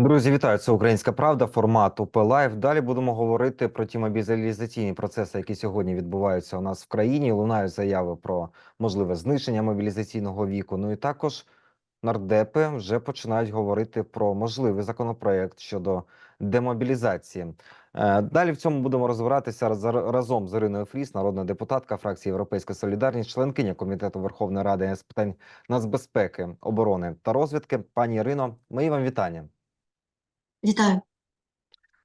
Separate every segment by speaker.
Speaker 1: Друзі, вітаю! Це Українська Правда, формат УП Лайв. Далі будемо говорити про ті мобілізаційні процеси, які сьогодні відбуваються у нас в країні. Лунають заяви про можливе зниження мобілізаційного віку. Ну і також нардепи вже починають говорити про можливий законопроект щодо демобілізації. Е, Далі в цьому будемо розбиратися раз- разом з Іриною Фріс, народна депутатка фракції Європейська Солідарність, членкиня комітету Верховної Ради з питань нацбезпеки, оборони та розвідки. Пані Ірино, мої вам вітання.
Speaker 2: Вітаю.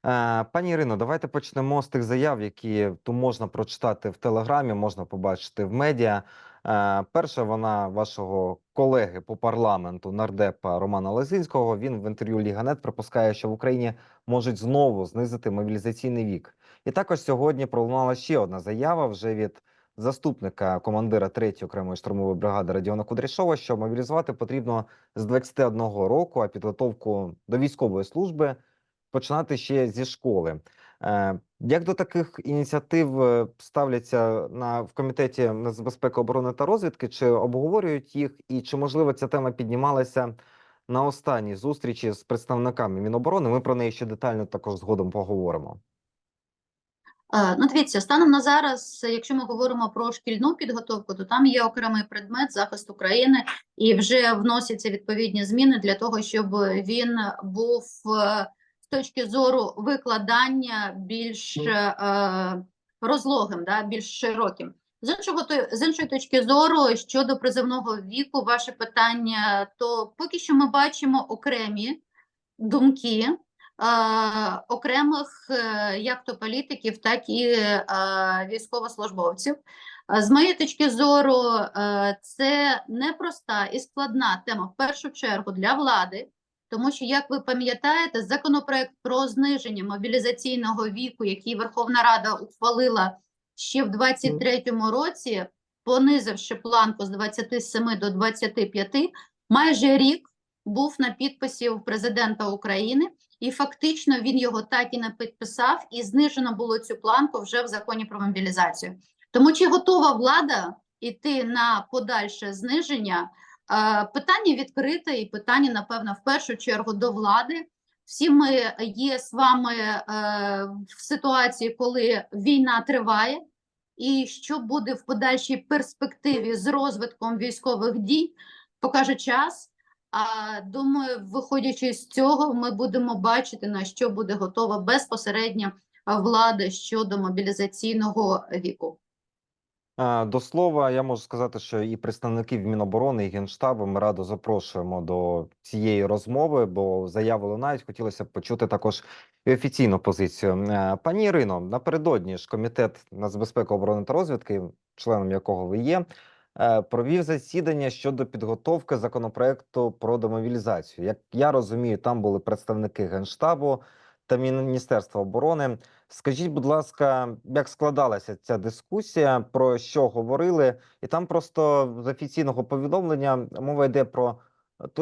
Speaker 1: Е, Пані Ірино, давайте почнемо з тих заяв, які то можна прочитати в Телеграмі, можна побачити в медіа. Е, Перша вона вашого колеги по парламенту нардепа Романа Лозинського. Він в інтерв'ю Ліганет припускає, що в Україні можуть знову знизити мобілізаційний вік. І також сьогодні пролунала ще одна заява вже від заступника командира 3-ї окремої штурмової бригади Радіона Кудряшова, що мобілізувати потрібно з 21 року, а підготовку до військової служби починати ще зі школи. Е, Як до таких ініціатив е, ставляться на в комітеті нацбезпеки оборони та розвідки? Чи обговорюють їх, і чи можливо ця тема піднімалася на останній зустрічі з представниками Міноборони? Ми про неї ще детально також згодом поговоримо.
Speaker 2: Ну, дивіться, станом на зараз, якщо ми говоримо про шкільну підготовку, то там є окремий предмет захист України, і вже вносяться відповідні зміни для того, щоб він був е, з точки зору викладання більш е, розлогим, да, більш широким. З іншого то- з іншої точки зору щодо призовного віку, ваше питання, то поки що ми бачимо окремі думки окремих е, як то політиків, так і е, військовослужбовців. З моєї точки зору, е, це непроста і складна тема в першу чергу для влади, тому що, як ви пам'ятаєте, законопроект про зниження мобілізаційного віку, який Верховна Рада ухвалила ще в 2023 році, понизивши планку з 27 до 25, майже рік був на підписі у президента України, і фактично він його так і не підписав, і знижено було цю планку вже в законі про мобілізацію. Тому чи готова влада йти на подальше зниження? Е, Питання відкрите, і питання, напевно, в першу чергу до влади. Всі ми є з вами е, в ситуації, коли війна триває, і що буде в подальшій перспективі з розвитком військових дій, покаже час. А думаю, виходячи з цього, ми будемо бачити, на що буде готова безпосередньо а, влада щодо мобілізаційного віку.
Speaker 1: До слова, я можу сказати, що і представників Міноборони і Генштабу ми радо запрошуємо до цієї розмови, бо заяви лунають. Хотілося б почути також і офіційну позицію. Пані Ірино, напередодні ж комітет нацбезпеки оборони та розвідки, членом якого ви є, провів засідання щодо підготовки законопроекту про демобілізацію. Як я розумію, там були представники Генштабу та Міністерства оборони. Скажіть, будь ласка, як складалася ця дискусія, про що говорили? І там просто з офіційного повідомлення мова йде про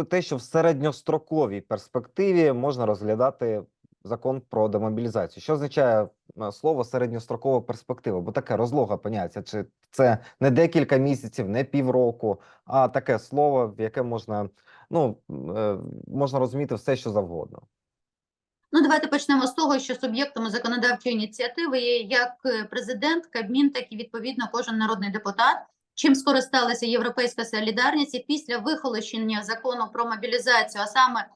Speaker 1: те, що в середньостроковій перспективі можна розглядати закон про демобілізацію. Що означає е, слово середньострокова перспектива? Бо таке розлога поняття. Чи це не декілька місяців, не півроку, а таке слово, в яке можна ну е, можна розуміти все, що завгодно.
Speaker 2: Ну, давайте почнемо з того, що суб'єктами законодавчої ініціативи є як е, президент, Кабмін, так і відповідно кожен народний депутат. Чим скористалася Європейська солідарність і після вихолощення закону про мобілізацію, а саме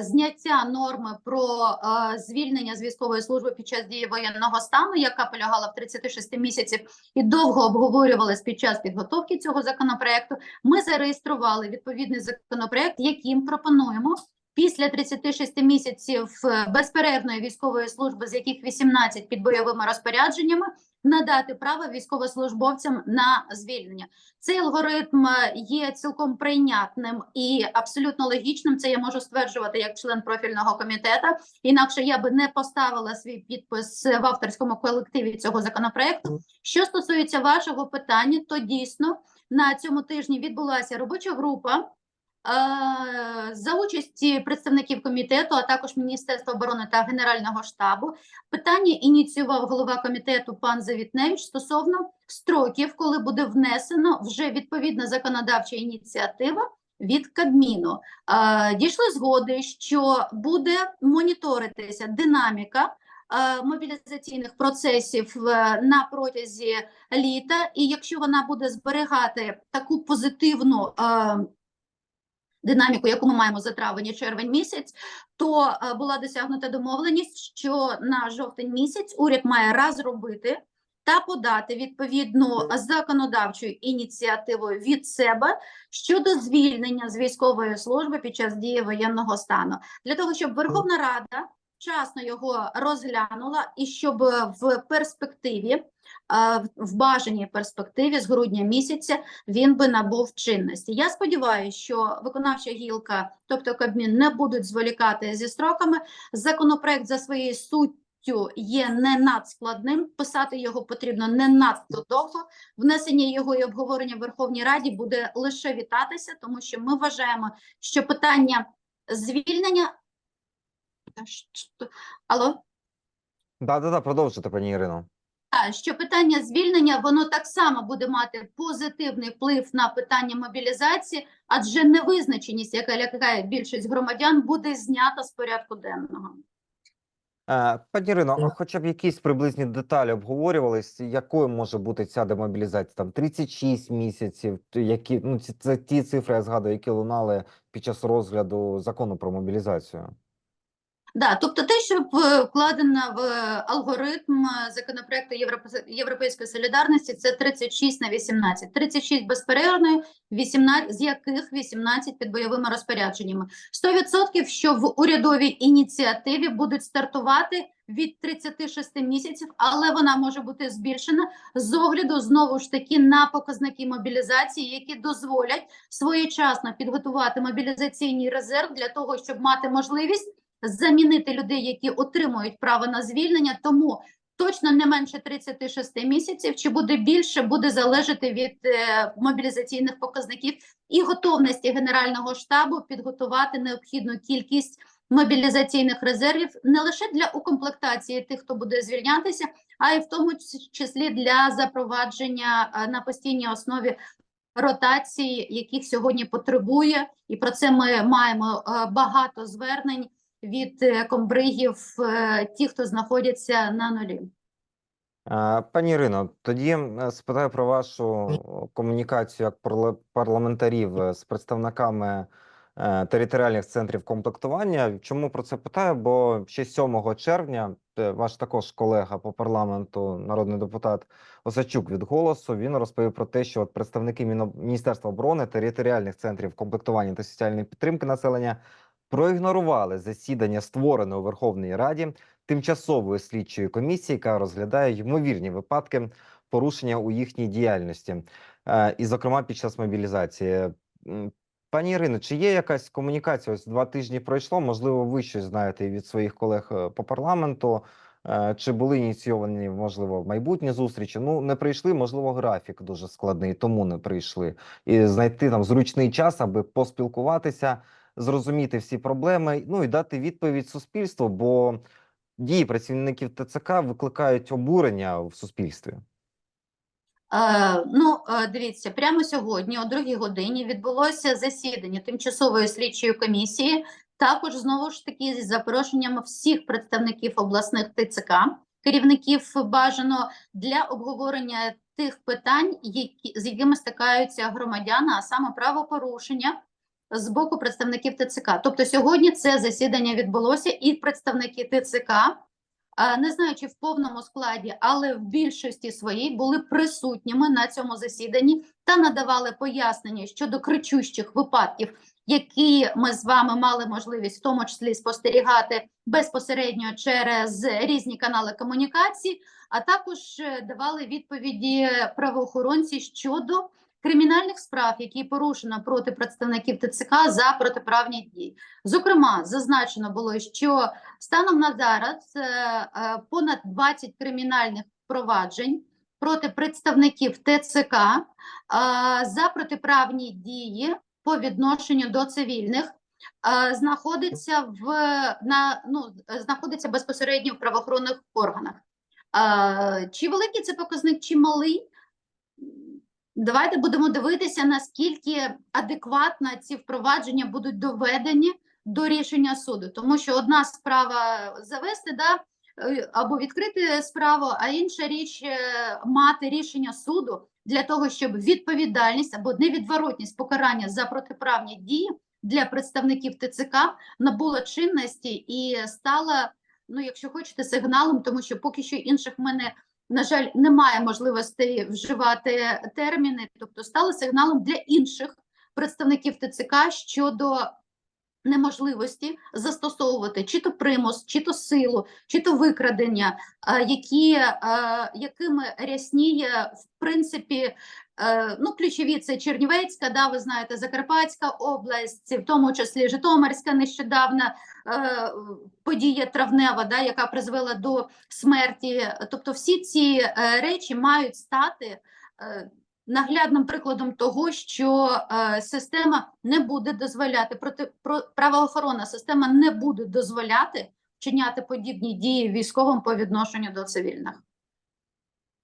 Speaker 2: зняття норми про е, звільнення з військової служби під час дії воєнного стану, яка полягала в 36 місяців, і довго обговорювалась під час підготовки цього законопроекту. Ми зареєстрували відповідний законопроект, яким пропонуємо після 36 місяців е, безперервної військової служби, з яких 18 під бойовими розпорядженнями, надати право військовослужбовцям на звільнення. Цей алгоритм е, є цілком прийнятним і абсолютно логічним. Це я можу стверджувати як член профільного комітету. Інакше я би не поставила свій підпис в авторському колективі цього законопроекту. Що стосується вашого питання, то дійсно на цьому тижні відбулася робоча група. Е, За участі представників комітету, а також Міністерства оборони та Генерального штабу, питання ініціював голова комітету пан Завітневич стосовно строків, коли буде внесено вже відповідна законодавча ініціатива від Кабміну. Е, дійшли згоди, що буде моніторитися динаміка е, мобілізаційних процесів на протязі літа, і якщо вона буде зберігати таку позитивну динаміку, яку ми маємо за травень і червень місяць, то е, була досягнута домовленість, що на жовтень місяць уряд має розробити та подати відповідну законодавчу ініціативу від себе щодо звільнення з військової служби під час дії воєнного стану, для того, щоб Верховна Рада вчасно його розглянула і щоб в перспективі, в- бажаній перспективі з грудня місяця він би набув чинності. Я сподіваюся, що виконавча гілка, тобто Кабмін, не будуть зволікати зі строками. Законопроект за своєю суттю є не надскладним. Писати його потрібно не надто довго. Внесення його і обговорення в Верховній Раді буде лише вітатися, тому що ми вважаємо, що питання звільнення. Алло?
Speaker 1: Да, да, да, продовжуйте, пані Ірино.
Speaker 2: Що питання звільнення воно так само буде мати позитивний вплив на питання мобілізації, адже невизначеність, яка лякає більшість громадян, буде знята з порядку денного.
Speaker 1: Е, Пані Ірино, а хоча б якісь приблизні деталі обговорювались, якою може бути ця демобілізація? Там 36 місяців, які ну ці- це ті цифри, я згадую, які лунали під час розгляду закону про мобілізацію.
Speaker 2: Да, тобто те, що вкладено в алгоритм е, законопроекту Європе- Європейської солідарності, це 36 на 18. 36 безперервною, 18, з яких 18 під бойовими розпорядженнями. 100% що в урядовій ініціативі будуть стартувати від 36 місяців, але вона може бути збільшена з огляду знову ж таки на показники мобілізації, які дозволять своєчасно підготувати мобілізаційний резерв для того, щоб мати можливість замінити людей, які отримують право на звільнення, тому точно не менше 36 місяців, чи буде більше, буде залежати від е, мобілізаційних показників і готовності Генерального штабу підготувати необхідну кількість мобілізаційних резервів не лише для укомплектації тих, хто буде звільнятися, а й в тому числі для запровадження е, на постійній основі ротації, яких сьогодні потребує, і про це ми маємо е, багато звернень від е, комбригів, е, ті, хто знаходяться на нулі.
Speaker 1: Пані Ірино, тоді е, спитаю про вашу комунікацію як парламентарів з представниками територіальних центрів комплектування. Чому про це питаю? Бо ще 7 червня ваш також колега по парламенту, народний депутат Осачук від голосу, він розповів про те, що от представники Міністерства оборони, територіальних центрів комплектування та соціальної підтримки населення проігнорували засідання створеної у Верховній Раді тимчасової слідчої комісії, яка розглядає ймовірні випадки порушення у їхній діяльності, е, і, зокрема, під час мобілізації. Пані Ірино, чи є якась комунікація? Ось два тижні пройшло. Можливо, ви щось знаєте від своїх колег е, по парламенту. Е, Чи були ініційовані, можливо, майбутні зустрічі? Ну, не прийшли, можливо, графік дуже складний, тому не прийшли. І знайти там зручний час, аби поспілкуватися, зрозуміти всі проблеми, ну і дати відповідь суспільству, бо дії працівників ТЦК викликають обурення в суспільстві.
Speaker 2: Е, ну, е, дивіться, прямо сьогодні, о другій годині, відбулося засідання тимчасової слідчої комісії. Також знову ж таки з запрошенням всіх представників обласних ТЦК, керівників бажано для обговорення тих питань, які з якими стикаються громадяни, а саме правопорушення з боку представників ТЦК. Тобто сьогодні це засідання відбулося, і представники ТЦК не знаю, чи в повному складі, але в більшості своїй були присутніми на цьому засіданні та надавали пояснення щодо кричущих випадків, які ми з вами мали можливість в тому числі спостерігати безпосередньо через різні канали комунікації, а також е, давали відповіді правоохоронці щодо кримінальних справ, які порушено проти представників ТЦК за протиправні дії. Зокрема, зазначено було, що станом на зараз е, е, понад 20 кримінальних проваджень проти представників ТЦК е, за протиправні дії по відношенню до цивільних знаходиться в на ну знаходиться безпосередньо в правоохоронних органах. Чи великий це показник, чи малий? Давайте будемо дивитися, наскільки адекватно ці впровадження будуть доведені до рішення суду. Тому що одна справа завести, да, е, або відкрити справу, а інша річ е, мати рішення суду для того, щоб відповідальність або невідворотність покарання за протиправні дії для представників ТЦК набула чинності і стала, ну якщо хочете, сигналом, тому що поки що інших в мене на жаль, немає можливості вживати терміни, тобто стали сигналом для інших представників ТЦК щодо неможливості застосовувати чи то примус, чи то силу, чи то викрадення, які, якими рясніє в принципі. е, Ну, ключові це Чернівецька, да, ви знаєте, Закарпатська область, в тому числі Житомирська нещодавна е, подія травнева, да, яка призвела до смерті. Тобто, всі ці е, речі мають стати е, наглядним прикладом того, що е, система не буде дозволяти проти про, правоохоронна система не буде дозволяти вчиняти подібні дії військовим по відношенню до цивільних.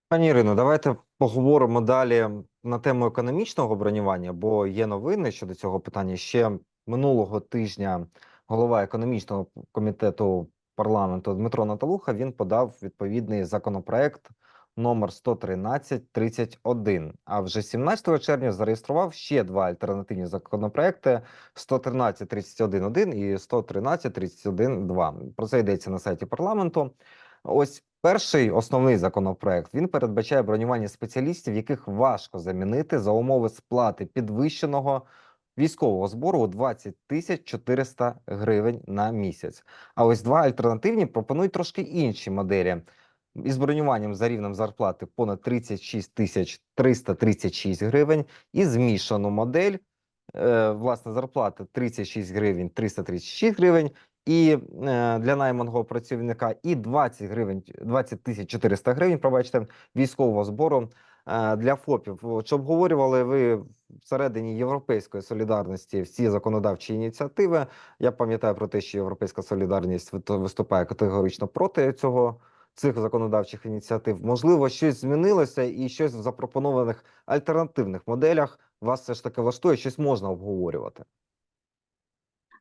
Speaker 1: Пані Ірино, давайте поговоримо далі на тему економічного бронювання, бо є новини щодо цього питання. Ще минулого тижня голова економічного комітету парламенту Дмитро Наталуха він подав відповідний законопроект номер 11331. А вже 17 червня зареєстрував ще два альтернативні законопроекти: 113.31.1 і 113.31.2. Про це йдеться на сайті парламенту. Ось перший основний законопроект він передбачає бронювання спеціалістів, яких важко замінити за умови сплати підвищеного військового збору у 20 тисяч 400 гривень на місяць. А ось два альтернативні пропонують трошки інші моделі. Із бронюванням за рівнем зарплати понад 36 тисяч 336 гривень і змішану модель е, власне зарплати 36 гривень 336 гривень і е, для найманого працівника і 20 гривень 20 тисяч 400 гривень, пробачте, військового збору е, для ФОПів. Чи обговорювали ви всередині Європейської солідарності всі законодавчі ініціативи? Я пам'ятаю про те, що Європейська солідарність виступає категорично проти цього. Цих законодавчих ініціатив можливо щось змінилося, і щось в запропонованих альтернативних моделях вас все ж таки влаштує, щось можна обговорювати.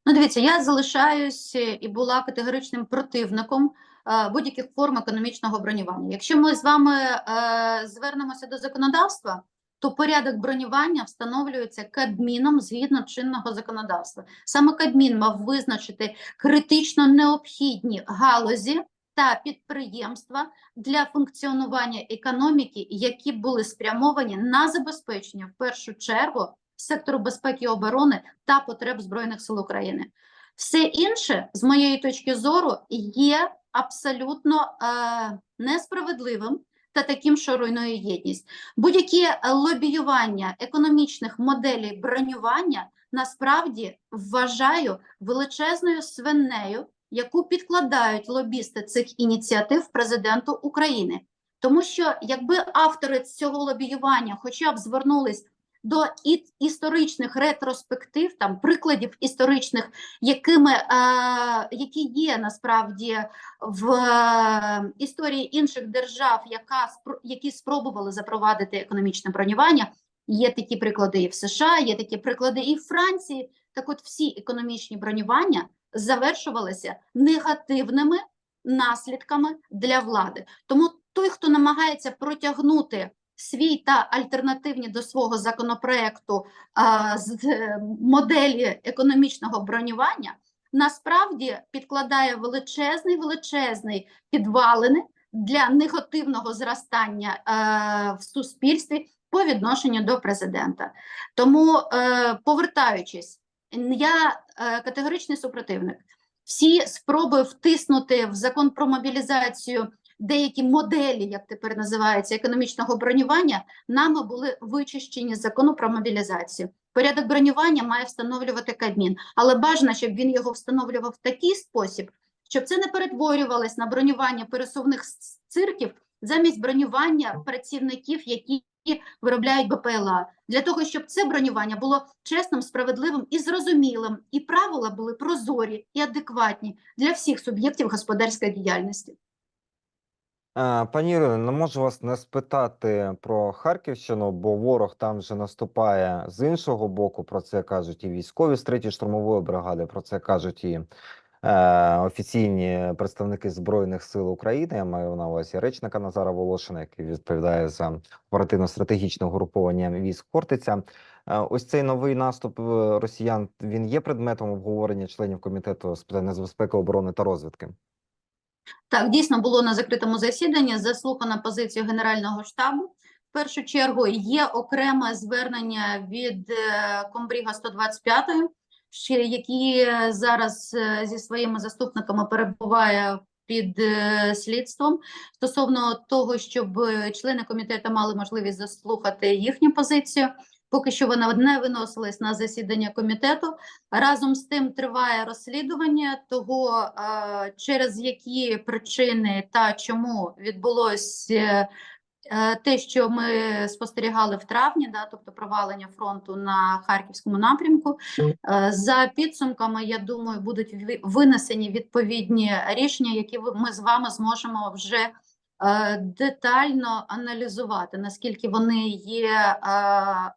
Speaker 2: Ну, дивіться, я залишаюсь е, і була категоричним противником е, будь-яких форм економічного бронювання. Якщо ми з вами е, звернемося до законодавства, то порядок бронювання встановлюється Кабміном згідно чинного законодавства. Саме Кабмін мав визначити критично необхідні галузі та підприємства для функціонування економіки, які були спрямовані на забезпечення в першу чергу сектору безпеки і оборони та потреб Збройних сил України. Все інше, з моєї точки зору, є абсолютно е, несправедливим та таким, що руйнує єдність. Будь-яке лобіювання економічних моделей бронювання насправді вважаю величезною свинею, яку підкладають лобісти цих ініціатив президенту України. Тому що якби автори цього лобіювання хоча б звернулись до історичних ретроспектив, там прикладів історичних, якими е, які є насправді в е, історії інших держав, яка які спробували запровадити економічне бронювання. Є такі приклади і в США, є такі приклади і в Франції. Так, от всі економічні бронювання завершувалися негативними наслідками для влади. Тому той, хто намагається протягнути свій та альтернативні до свого законопроекту а, з е, моделі економічного бронювання, насправді підкладає величезний величезний підвалини для негативного зростання е, в суспільстві по відношенню до президента. Тому, е, повертаючись, я е, категоричний супротивник. Всі спроби втиснути в закон про мобілізацію деякі моделі, як тепер називається, економічного бронювання, нами були вичищені з закону про мобілізацію. Порядок бронювання має встановлювати Кабмін, але бажано, щоб він його встановлював в такий спосіб, щоб це не перетворювалось на бронювання пересувних цирків замість бронювання працівників, які виробляють БПЛА, для того, щоб це бронювання було чесним, справедливим і зрозумілим, і правила були прозорі і адекватні для всіх суб'єктів господарської діяльності.
Speaker 1: Пані Ірино, не можу вас не спитати про Харківщину, бо ворог там вже наступає з іншого боку. Про це кажуть і військові з 3-ї штурмової бригади. Про це кажуть і офіційні представники Збройних сил України. Я маю на увазі речника Назара Волошина, який відповідає за оперативно-стратегічне угруповання військ Хортиця. Е, ось цей новий наступ е, росіян він є предметом обговорення членів комітету з питань нацбезпеки, оборони та розвідки.
Speaker 2: Так, дійсно було на закритому засіданні заслухана позиція Генерального штабу. В першу чергу є окреме звернення від е, комбріга 125, ще які е, зараз е, зі своїми заступниками перебуває під е, слідством стосовно того, щоб члени комітету мали можливість заслухати їхню позицію. Поки що вона не виносилась на засідання комітету. Разом з тим триває розслідування того, через які причини та чому відбулось те, що ми спостерігали в травні, да, тобто провалення фронту на харківському напрямку. Е, За підсумками, я думаю, будуть винесені відповідні рішення, які ми з вами зможемо вже е, детально аналізувати, наскільки вони є е,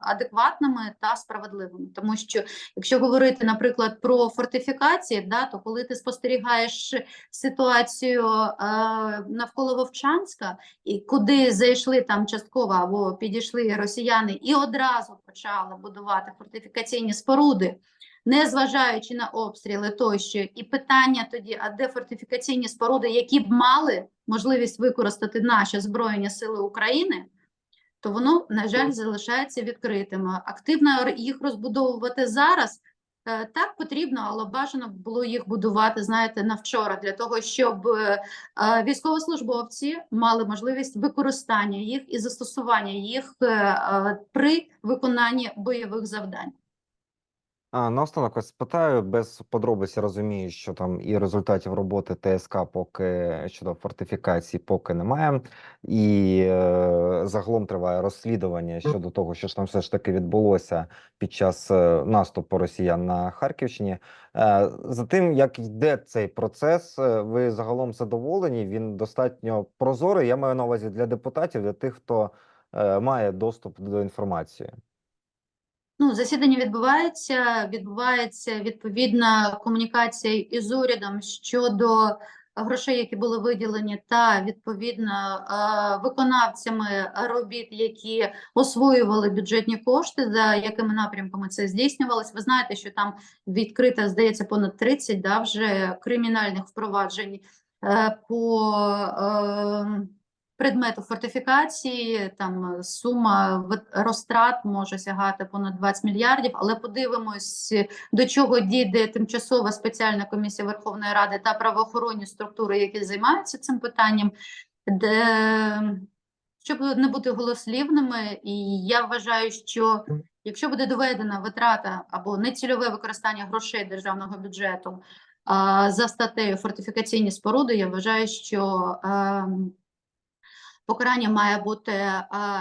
Speaker 2: адекватними та справедливими. Тому що якщо говорити, наприклад, про фортифікації, да, то коли ти спостерігаєш ситуацію е, навколо Вовчанська, і куди зайшли там частково або підійшли росіяни, і одразу почали будувати фортифікаційні споруди. Незважаючи на обстріли тощо, і питання тоді, а де фортифікаційні споруди, які б мали можливість використати наші Збройні Сили України, то воно, на жаль, залишається відкритим. Активно їх розбудовувати зараз е, так потрібно, але бажано було їх будувати, знаєте, на вчора, для того, щоб е, е, військовослужбовці мали можливість використання їх і застосування їх при виконанні бойових завдань.
Speaker 1: А, наостанок вас спитаю, без подробиць розумію, що там і результатів роботи ТСК поки щодо фортифікації поки немає, і е, загалом триває розслідування щодо того, що ж там все ж таки відбулося під час е, наступу росіян на Харківщині. Е, за тим, як йде цей процес, е, ви загалом задоволені? Він достатньо прозорий. Я маю на увазі для депутатів, для тих, хто е, має доступ до інформації.
Speaker 2: Ну, засідання відбувається, відбувається відповідна комунікація із урядом щодо грошей, які були виділені, та відповідно виконавцями робіт, які освоювали бюджетні кошти, за якими напрямками це здійснювалось. Ви знаєте, що там відкрито, здається, понад 30 да, вже кримінальних впроваджень е, по е, предмету фортифікації, там е, сума розтрат може сягати понад 20 мільярдів, але подивимось, до чого дійде тимчасова спеціальна комісія Верховної Ради та правоохоронні структури, які займаються цим питанням, де щоб не бути голослівними, і я вважаю, що якщо буде доведена витрата або нецільове використання грошей державного бюджету за статтею фортифікаційні споруди, я вважаю, що ем, покарання має бути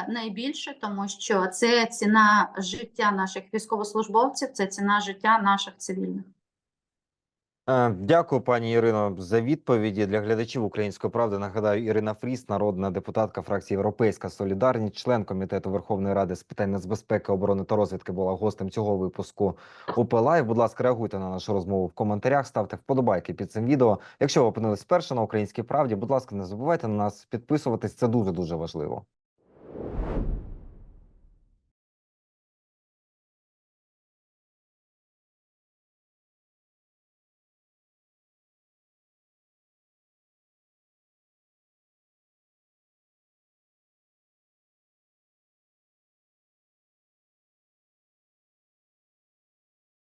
Speaker 2: найбільше, тому що це ціна життя наших військовослужбовців, це ціна життя наших цивільних.
Speaker 1: Е, Дякую, пані Ірино, за відповіді для глядачів Української правди. Нагадаю, Ірина Фріс, народна депутатка фракції Європейська Солідарність, член комітету Верховної Ради з питань нацбезпеки, оборони та розвідки, була гостем цього випуску УП Лайв. Будь ласка, реагуйте на нашу розмову в коментарях, ставте вподобайки під цим відео. Якщо ви опинились вперше на Українській правді, будь ласка, не забувайте на нас підписуватись. Це дуже дуже важливо.